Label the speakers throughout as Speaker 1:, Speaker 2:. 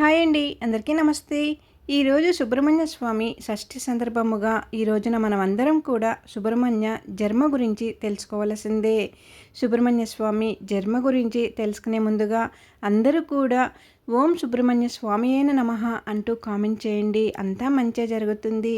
Speaker 1: Hi అండి అందరికీ నమస్తే. ఈరోజు సుబ్రహ్మణ్య స్వామి షష్ఠి సందర్భముగా ఈ రోజున మనమందరం కూడా సుబ్రహ్మణ్య జన్మ గురించి తెలుసుకోవాల్సిందే. సుబ్రహ్మణ్య స్వామి జన్మ గురించి తెలుసుకునే ముందుగా అందరూ కూడా ఓం సుబ్రహ్మణ్య స్వామి అయిన నమ అంటూ కామెంట్ చేయండి అంతా మంచిగా జరుగుతుంది.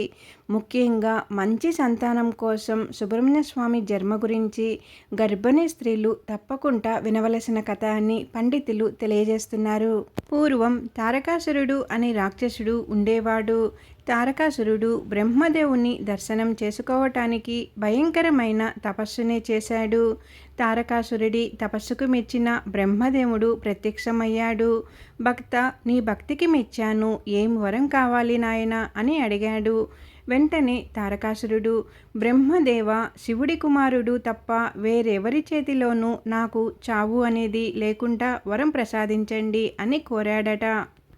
Speaker 1: ముఖ్యంగా మంచి సంతానం కోసం సుబ్రహ్మణ్య స్వామి జన్మ గురించి గర్భిణీ స్త్రీలు తప్పకుండా వినవలసిన కథ అని పండితులు తెలియజేస్తున్నారు. పూర్వం తారకాసురుడు అనే రాక్షసుడు ఉండేవాడు. తారకాసురుడు బ్రహ్మదేవుని దర్శనం చేసుకోవటానికి భయంకరమైన తపస్సునే చేశాడు. తారకాసురుడి తపస్సుకు మెచ్చిన బ్రహ్మదేవుడు ప్రత్యక్షమయ్యాడు. భక్త నీ భక్తికి మెచ్చాను ఏం వరం కావాలి నాయన? అని అడిగాడు. వెంటనే తారకాసురుడు బ్రహ్మదేవ శివుడి కుమారుడు తప్ప వేరెవరి చేతిలోనూ నాకు చావు అనేది లేకుండా వరం ప్రసాదించండి అని కోరాడట.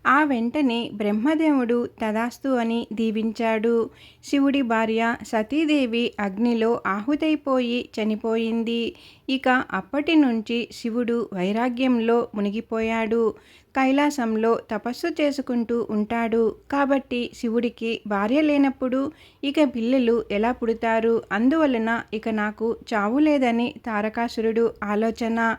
Speaker 1: ఆ వెంటనే బ్రహ్మదేవుడు తదాస్తు అని దీవించాడు. శివుడి భార్య సతీదేవి అగ్నిలో ఆహుతైపోయి చనిపోయింది. ఇక అప్పటి నుంచి శివుడు వైరాగ్యంలో మునిగిపోయాడు. కైలాసంలో తపస్సు చేసుకుంటూ ఉంటాడు. కాబట్టి శివుడికి భార్య లేనప్పుడు ఇక పిల్లలు ఎలా పుడతారు? అందువలన ఇక నాకు చావు లేదని తారకాసురుడు ఆలోచన.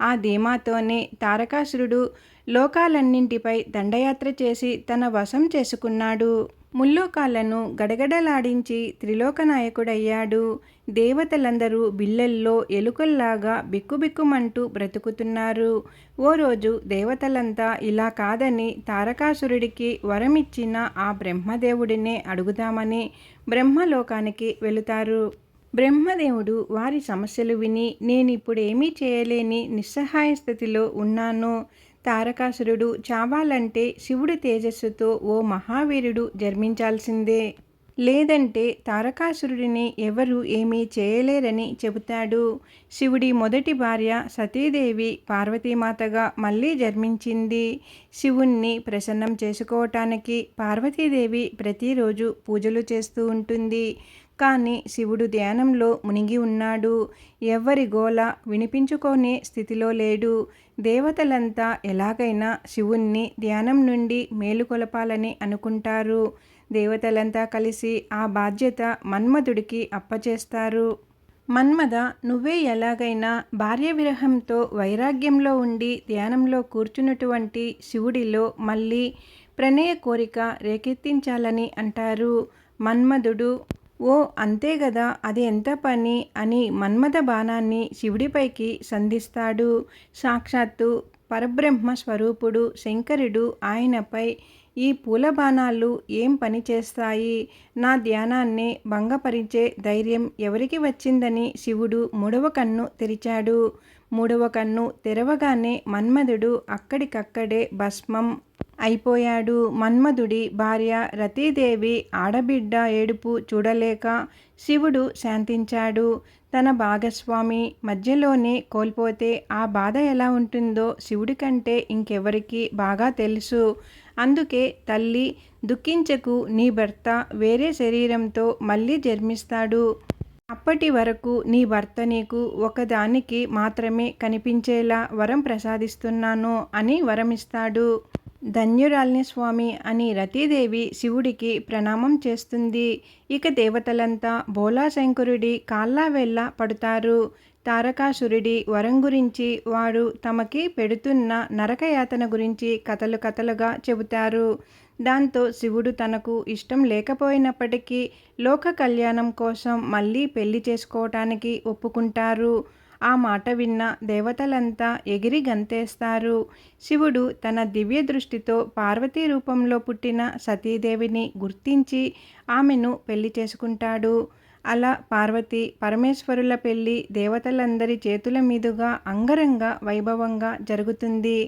Speaker 1: ఆ ధీమాతోనే తారకాసురుడు లోకాలన్నింటిపై దండయాత్ర చేసి తన వశం చేసుకున్నాడు. ముల్లోకాలను గడగడలాడించి త్రిలోకనాయకుడయ్యాడు. దేవతలందరూ బిల్లల్లో ఎలుకల్లాగా బిక్కుబిక్కుమంటూ బ్రతుకుతున్నారు. ఓ రోజు దేవతలంతా ఇలా కాదని తారకాసురుడికి వరమిచ్చిన ఆ బ్రహ్మదేవుడినే అడుగుదామని బ్రహ్మలోకానికి వెళుతారు. బ్రహ్మదేవుడు వారి సమస్యలు విని నేనిప్పుడేమీ చేయలేని నిస్సహాయ స్థితిలో ఉన్నాను. తారకాసురుడు చావాలంటే శివుడి తేజస్సుతో ఓ మహావీరుడు జన్మించాల్సిందే. లేదంటే తారకాసురుడిని ఎవరు ఏమీ చేయలేరని చెబుతాడు. శివుడి మొదటి భార్య సతీదేవి పార్వతీమాతగా మళ్ళీ జన్మించింది. శివుణ్ణి ప్రసన్నం చేసుకోవటానికి పార్వతీదేవి ప్రతిరోజు పూజలు చేస్తూ ఉంటుంది. కానీ శివుడు ధ్యానంలో మునిగి ఉన్నాడు. ఎవ్వరి గోల వినిపించుకోనే స్థితిలో లేడు. దేవతలంతా ఎలాగైనా శివుణ్ణి ధ్యానం నుండి మేలుకొలపాలని అనుకుంటారు. దేవతలంతా కలిసి ఆ బాధ్యత మన్మధుడికి అప్పచేస్తారు. మన్మద నువ్వే ఎలాగైనా భార్య విరహంతో వైరాగ్యంలో ఉండి ధ్యానంలో కూర్చున్నటువంటి శివుడిలో మళ్ళీ ప్రణయ కోరిక రేకెత్తించాలని అంటారు. మన్మధుడు ఓ అంతే గదా అది ఎంత పని అని మన్మథ బాణాన్ని శివుడిపైకి సంధిస్తాడు. సాక్షాత్తు పరబ్రహ్మ స్వరూపుడు శంకరుడు ఆయనపై ఈ పూల బాణాలు ఏం పని చేస్తాయి? నా ధ్యానాన్ని భంగపరిచే ధైర్యం ఎవరికి వచ్చిందని శివుడు మూడవ కన్ను తెరిచాడు. మూడవ కన్ను తెరవగానే మన్మధుడు అక్కడికక్కడే భస్మం అయిపోయాడు. మన్మధుడి భార్య రతీదేవి ఆడబిడ్డ ఏడుపు చూడలేక శివుడు శాంతించాడు. తన భాగస్వామి మధ్యలోనే కోల్పోతే ఆ బాధ ఎలా ఉంటుందో శివుడి కంటే ఇంకెవరికి బాగా తెలుసు. అందుకే తల్లి దుఃఖించకు నీ భర్త వేరే శరీరంతో మళ్ళీ జన్మిస్తాడు. అప్పటి వరకు నీ భర్త నీకు ఒకదానికి మాత్రమే కనిపించేలా వరం ప్రసాదిస్తున్నాను అని వరమిస్తాడు. ధన్యురాల్ని స్వామి అని రతీదేవి శివుడికి ప్రణామం చేస్తుంది. ఇక దేవతలంతా బోలాశంకరుడి కాళ్ళ వెళ్ళ పడుతారు. తారకాసురుడి వరం గురించి వాడు తమకి పెడుతున్న నరకయాతన గురించి కథలు కథలుగా చెబుతారు. దాంతో శివుడు తనకు ఇష్టం లేకపోయినప్పటికీ లోక కళ్యాణం కోసం మళ్ళీ పెళ్ళి చేసుకోవటానికి ఒప్పుకుంటారు. ఆ మాట విన్న దేవతలంతా ఎగిరి గంతేస్తారు. శివుడు తన దివ్య దృష్టితో పార్వతీ రూపంలో పుట్టిన సతీదేవిని గుర్తించి ఆమెను పెళ్ళి చేసుకుంటాడు. అలా పార్వతి పరమేశ్వరుల పెళ్ళి దేవతలందరి చేతుల మీదుగా అంగరంగ వైభవంగా జరుగుతుంది.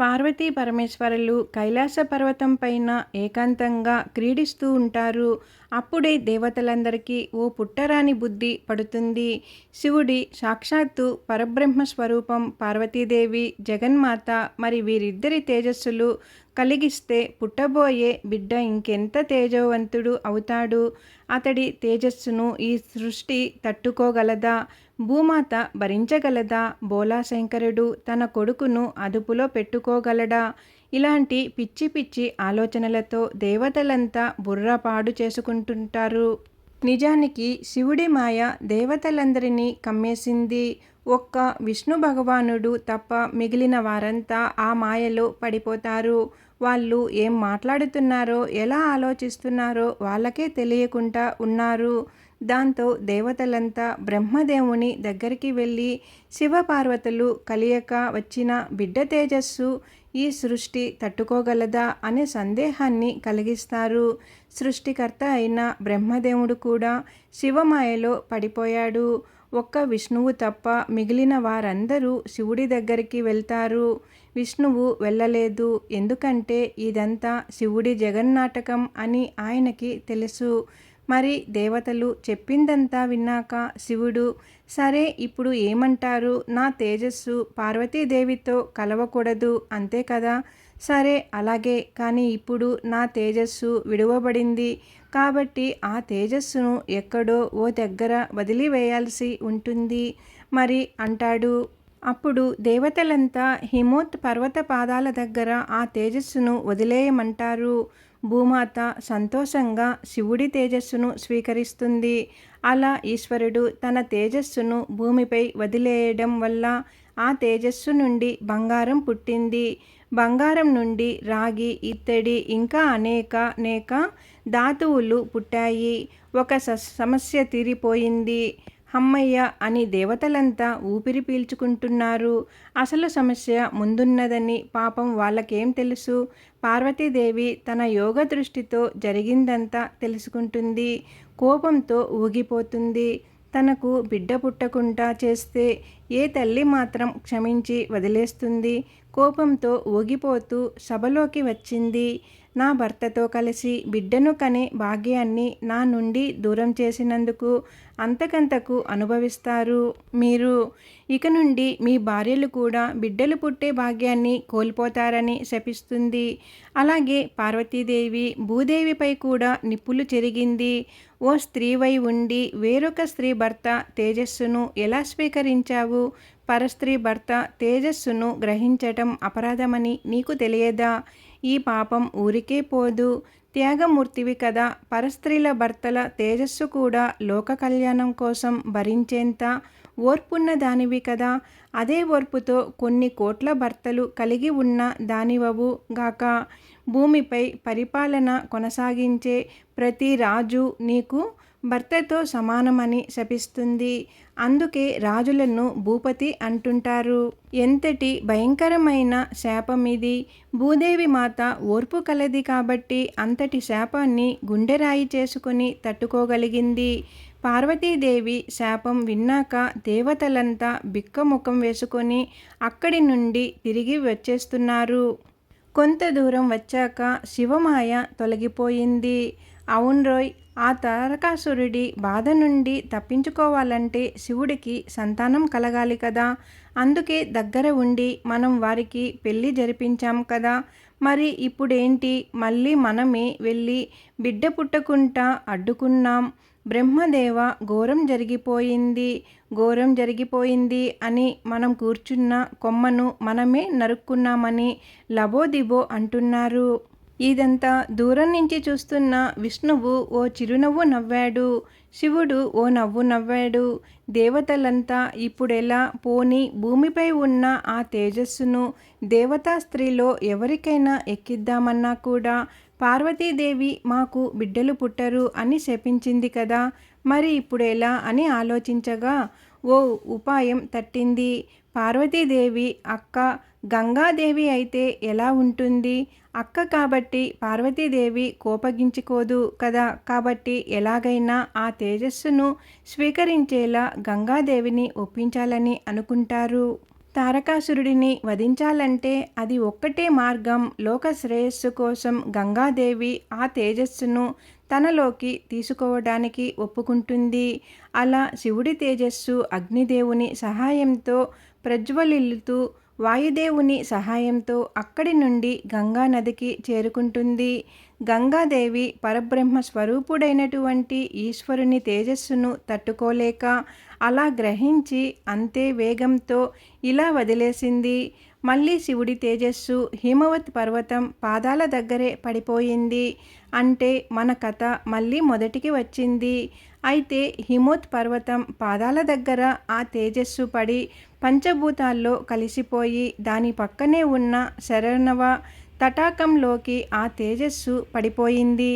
Speaker 1: పార్వతీ పరమేశ్వరులు కైలాస పర్వతం పైన ఏకాంతంగా క్రీడిస్తూ ఉంటారు. అప్పుడే దేవతలందరికీ ఓ పుట్టరాని బుద్ధి పడుతుంది. శివుడి సాక్షాత్తు పరబ్రహ్మ స్వరూపం పార్వతీదేవి జగన్మాత మరి వీరిద్దరి తేజస్సులు కలిగిస్తే పుట్టబోయే బిడ్డ ఇంకెంత తేజవంతుడు అవుతాడు? అతడి తేజస్సును ఈ సృష్టి తట్టుకోగలదా? భూమాత భరించగలదా? బోలాశంకరుడు తన కొడుకును అదుపులో పెట్టుకోగలడా? ఇలాంటి పిచ్చి పిచ్చి ఆలోచనలతో దేవతలంతా బుర్ర పాడు చేసుకుంటుంటారు. నిజానికి శివుడి మాయ దేవతలందరినీ కమ్మేసింది. ఒక్క విష్ణు భగవానుడు తప్ప మిగిలిన వారంతా ఆ మాయలో పడిపోతారు. వాళ్ళు ఏం మాట్లాడుతున్నారో ఎలా ఆలోచిస్తున్నారో వాళ్ళకే తెలియకుండా ఉన్నారు. దాంతో దేవతలంతా బ్రహ్మదేవుని దగ్గరికి వెళ్ళి శివపార్వతులు కలియక వచ్చిన బిడ్డ తేజస్సు ఈ సృష్టి తట్టుకోగలదా అనే సందేహాన్ని కలిగిస్తారు. సృష్టికర్త అయిన బ్రహ్మదేవుడు కూడా శివమాయలో పడిపోయాడు. ఒక్క విష్ణువు తప్ప మిగిలిన వారందరూ శివుడి దగ్గరికి వెళ్తారు. విష్ణువు వెళ్ళలేదు. ఎందుకంటే ఇదంతా శివుడి జగన్నాటకం అని ఆయనకి తెలుసు. మరి దేవతలు చెప్పిందంతా విన్నాక శివుడు సరే ఇప్పుడు ఏమంటారు? నా తేజస్సు పార్వతీదేవితో కలవకూడదు అంతే కదా? సరే అలాగే కానీ ఇప్పుడు నా తేజస్సు విడువబడింది. కాబట్టి ఆ తేజస్సును ఎక్కడో ఓ దగ్గర వదిలివేయాల్సి ఉంటుంది. మరి అంటాడు. అప్పుడు దేవతలంతా హిమోత్ పర్వత పాదాల దగ్గర ఆ తేజస్సును వదిలేయమంటారు. భూమాత సంతోషంగా శివుడి తేజస్సును స్వీకరిస్తుంది. అలా ఈశ్వరుడు తన తేజస్సును భూమిపై వదిలేయడం వల్ల ఆ తేజస్సు నుండి బంగారం పుట్టింది. బంగారం నుండి రాగి ఇత్తడి ఇంకా అనేక అనేక ధాతువులు పుట్టాయి. ఒక సమస్య తీరిపోయింది. హమ్మయ్య అని దేవతలంతా ఊపిరి పీల్చుకుంటున్నారు. అసలు సమస్య ముందున్నదని పాపం వాళ్ళకేం తెలుసు? పార్వతీదేవి తన యోగ దృష్టితో జరిగిందంతా తెలుసుకుంటుంది. కోపంతో ఊగిపోతుంది. తనకు బిడ్డ పుట్టకుండా చేస్తే ఏ తల్లి మాత్రం క్షమించి వదిలేస్తుంది? కోపంతో ఊగిపోతూ సభలోకి వచ్చింది. నా భర్తతో కలిసి బిడ్డను కనే భాగ్యాన్ని నా నుండి దూరం చేసినందుకు అంతకంతకు అనుభవిస్తారు. మీరు ఇక నుండి మీ భార్యలు కూడా బిడ్డలు పుట్టే భాగ్యాన్ని కోల్పోతారని శపిస్తుంది. అలాగే పార్వతీదేవి భూదేవిపై కూడా నిప్పులు చెరిగింది. ఓ స్త్రీవై ఉండి వేరొక స్త్రీ భర్త తేజస్సును ఎలా స్వీకరించావు? పరస్త్రీ భర్త తేజస్సును గ్రహించటం అపరాధమని నీకు తెలియదా? ఈ పాపం ఊరికే పోదు. త్యాగమూర్తివి కదా. పరస్త్రీల భర్తల తేజస్సు కూడా లోక కళ్యాణం కోసం భరించేంత ఓర్పున్న దానివి కదా. అదే ఓర్పుతో కొన్ని కోట్ల భర్తలు కలిగి ఉన్న దానివవు గాక. భూమిపై పరిపాలన కొనసాగించే ప్రతి రాజు నీకు భర్తతో సమానమని శపిస్తుంది. అందుకే రాజులను భూపతి అంటుంటారు. ఎంతటి భయంకరమైన శాపం ఇది భూదేవి మాత ఓర్పు కలది కాబట్టి అంతటి శాపాన్ని గుండెరాయి చేసుకుని తట్టుకోగలిగింది. పార్వతీదేవి శాపం విన్నాక దేవతలంతా బిక్కముఖం వేసుకొని అక్కడి నుండి తిరిగి వచ్చేస్తున్నారు. కొంత దూరం వచ్చాక శివమాయ తొలగిపోయింది. అవున్రోయ్ ఆ తారకాసురుడి బాధ నుండి తప్పించుకోవాలంటే శివుడికి సంతానం కలగాలి కదా. అందుకే దగ్గర ఉండి మనం వారికి పెళ్ళి జరిపించాం కదా. మరి ఇప్పుడేంటి? మళ్ళీ మనమే వెళ్ళి బిడ్డ పుట్టకుండా అడ్డుకున్నాం. బ్రహ్మదేవ ఘోరం జరిగిపోయింది. ఘోరం జరిగిపోయింది అని మనం కూర్చున్న కొమ్మను మనమే నరుక్కున్నామని లబోదిబో అంటున్నారు. ఇదంతా దూరం నుంచి చూస్తున్న విష్ణువు ఓ చిరునవ్వు నవ్వాడు. శివుడు ఓ నవ్వు నవ్వాడు. దేవతలంతా ఇప్పుడెలా పోని భూమిపై ఉన్న ఆ తేజస్సును దేవతా స్త్రీలో ఎవరికైనా ఎక్కిద్దామన్నా కూడా పార్వతీదేవి మాకు బిడ్డలు పుట్టరు అని శపించింది కదా. మరి ఇప్పుడెలా అని ఆలోచించగా ఓ ఉపాయం తట్టింది. పార్వతీదేవి అక్క గంగాదేవి అయితే ఎలా ఉంటుంది? అక్క కాబట్టి పార్వతీదేవి కోపగించుకోదు కదా. కాబట్టి ఎలాగైనా ఆ తేజస్సును స్వీకరించేలా గంగాదేవిని ఒప్పించాలని అనుకుంటారు. తారకాసురుడిని వధించాలంటే అది ఒక్కటే మార్గం. లోక శ్రేయస్సు కోసం గంగాదేవి ఆ తేజస్సును తనలోకి తీసుకోవడానికి ఒప్పుకుంటుంది. అలా శివుడి తేజస్సు అగ్నిదేవుని సహాయంతో ప్రజ్వలిల్లుతూ వాయుదేవుని సహాయంతో అక్కడి నుండి గంగా నదికి చేరుకుంటుంది. గంగాదేవి పరబ్రహ్మ స్వరూపుడైనటువంటి ఈశ్వరుని తేజస్సును తట్టుకోలేక అలా గ్రహించి అంతే వేగంతో ఇలా వదిలేసింది. మళ్ళీ శివుడి తేజస్సు హిమవత్ పర్వతం పాదాల దగ్గరే పడిపోయింది. అంటే మన కథ మళ్ళీ మొదటికి వచ్చింది. అయితే హిమోత్ పర్వతం పాదాల దగ్గర ఆ తేజస్సు పడి పంచభూతాల్లో కలిసిపోయి దాని పక్కనే ఉన్న శరణవ తటాకంలోకి ఆ తేజస్సు పడిపోయింది.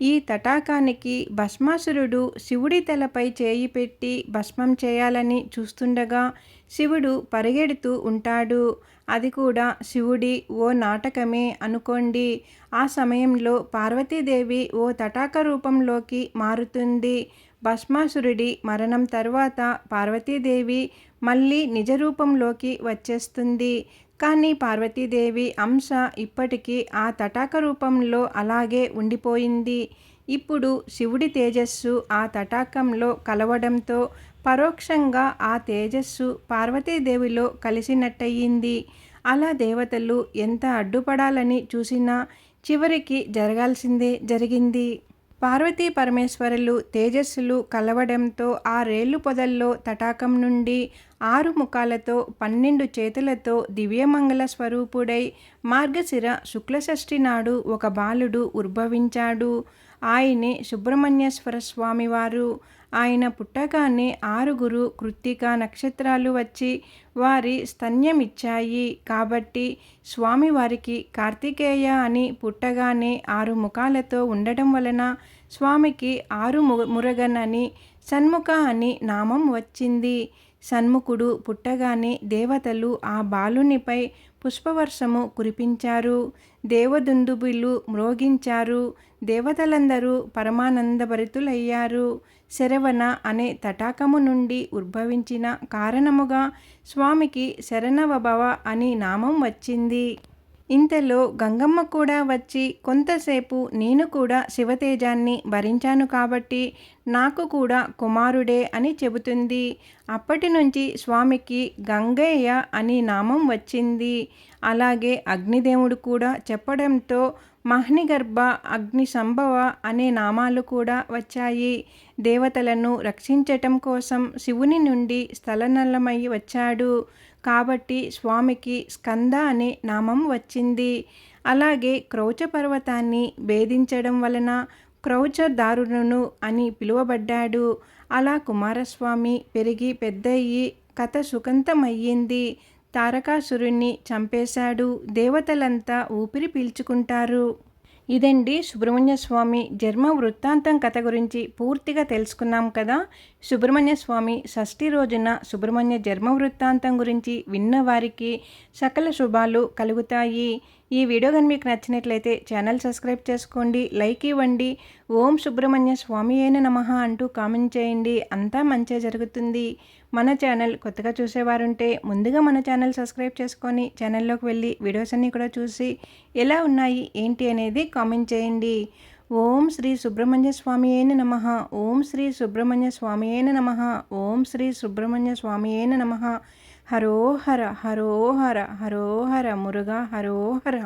Speaker 1: ఈ తటాకానికి భస్మాసురుడు శివుడి తలపై చేయి పెట్టి భస్మం చేయాలని చూస్తుండగా శివుడు పరిగెడుతూ ఉంటాడు. అది కూడా శివుడి ఓ నాటకమే అనుకోండి. ఆ సమయంలో పార్వతీదేవి ఓ తటాక రూపంలోకి మారుతుంది. భస్మాసురుడి మరణం తర్వాత పార్వతీదేవి మళ్ళీ నిజ రూపంలోకి వచ్చేస్తుంది. కానీ పార్వతీదేవి అంశ ఇప్పటికీ ఆ తటాక రూపంలో అలాగే ఉండిపోయింది. ఇప్పుడు శివుడి తేజస్సు ఆ తటాకంలో కలవడంతో పరోక్షంగా ఆ తేజస్సు పార్వతీదేవిలో కలిసినట్టయింది. అలా దేవతలు ఎంత అడ్డుపడాలని చూసినా చివరికి జరగాల్సిందే జరిగింది. పార్వతీ పరమేశ్వరులు తేజస్సులు కలవడంతో ఆ రేళ్ళు పొదల్లో తటాకం నుండి ఆరు ముఖాలతో పన్నెండు చేతులతో దివ్యమంగళ స్వరూపుడై మార్గశిర శుక్లషష్ఠి నాడు ఒక బాలుడు ఉద్భవించాడు. ఆయనే సుబ్రహ్మణ్యేశ్వర స్వామివారు. ఆయన పుట్టగానే ఆరుగురు కృత్తిక నక్షత్రాలు వచ్చి వారి స్తన్యమిచ్చాయి. కాబట్టి స్వామివారికి కార్తికేయ అని పుట్టగానే ఆరు ముఖాలతో ఉండటం వలన స్వామికి ఆరు మురగన్ అని సన్ముఖ అని నామం వచ్చింది. సన్ముఖుడు పుట్టగానే దేవతలు ఆ బాలునిపై పుష్పవర్షము కురిపించారు. దేవదుందుబిళ్ళు మ్రోగించారు. దేవతలందరూ పరమానందభరితులయ్యారు. శరవణ అనే తటాకము నుండి ఉద్భవించిన కారణముగా స్వామికి శరణవభవ అని నామం వచ్చింది. ఇంతలో గంగమ్మ కూడా వచ్చి కొంతసేపు నేను కూడా శివతేజాన్ని భరించాను కాబట్టి నాకు కూడా కుమారుడే అని చెబుతుంది. అప్పటి నుంచి స్వామికి గంగయ్య అని నామం వచ్చింది. అలాగే అగ్నిదేవుడు కూడా చెప్పడంతో మహ్నిగర్భ అగ్ని సంభవ అనే నామాలు కూడా వచ్చాయి. దేవతలను రక్షించటం కోసం శివుని నుండి స్థలనల్లమై వచ్చాడు. కాబట్టి స్వామికి స్కంద అనే నామం వచ్చింది. అలాగే క్రౌచ పర్వతాన్ని భేదించడం వలన క్రౌచదారుడును అని పిలువబడ్డాడు. అలా కుమారస్వామి పెరిగి పెద్దయ్యి కథ సుఖంతమయ్యింది తారకాసురుణ్ణి చంపేశాడు. దేవతలంతా ఊపిరి పీల్చుకుంటారు. ఇదండి సుబ్రహ్మణ్య స్వామి జన్మ వృత్తాంతం కథ గురించి పూర్తిగా తెలుసుకున్నాం కదా. సుబ్రహ్మణ్య స్వామి షష్ఠి రోజున సుబ్రహ్మణ్య జన్మ వృత్తాంతం గురించి విన్నవారికి సకల శుభాలు కలుగుతాయి. ఈ వీడియో కానీ మీకు నచ్చినట్లయితే ఛానల్ సబ్స్క్రైబ్ చేసుకోండి లైక్ ఇవ్వండి. ఓం సుబ్రహ్మణ్య స్వామి అయిన నమ అంటూ కామెంట్ చేయండి. అంతా మంచిగా జరుగుతుంది. మన ఛానల్ కొత్తగా చూసేవారుంటే ముందుగా మన ఛానల్ సబ్స్క్రైబ్ చేసుకొని ఛానల్లోకి వెళ్ళి వీడియోస్ అన్నీ కూడా చూసి ఎలా ఉన్నాయి ఏంటి అనేది కామెంట్ చేయండి. ఓం శ్రీ సుబ్రహ్మణ్య స్వామి అయిన నమ. ఓం శ్రీ సుబ్రహ్మణ్య స్వామి అయిన నమ. ఓం శ్రీ సుబ్రహ్మణ్య స్వామి అయిన నమ. ഹരോ ഹര ഹരോ ഹര ഹരോ ഹര മുരുക ഹരോ ഹര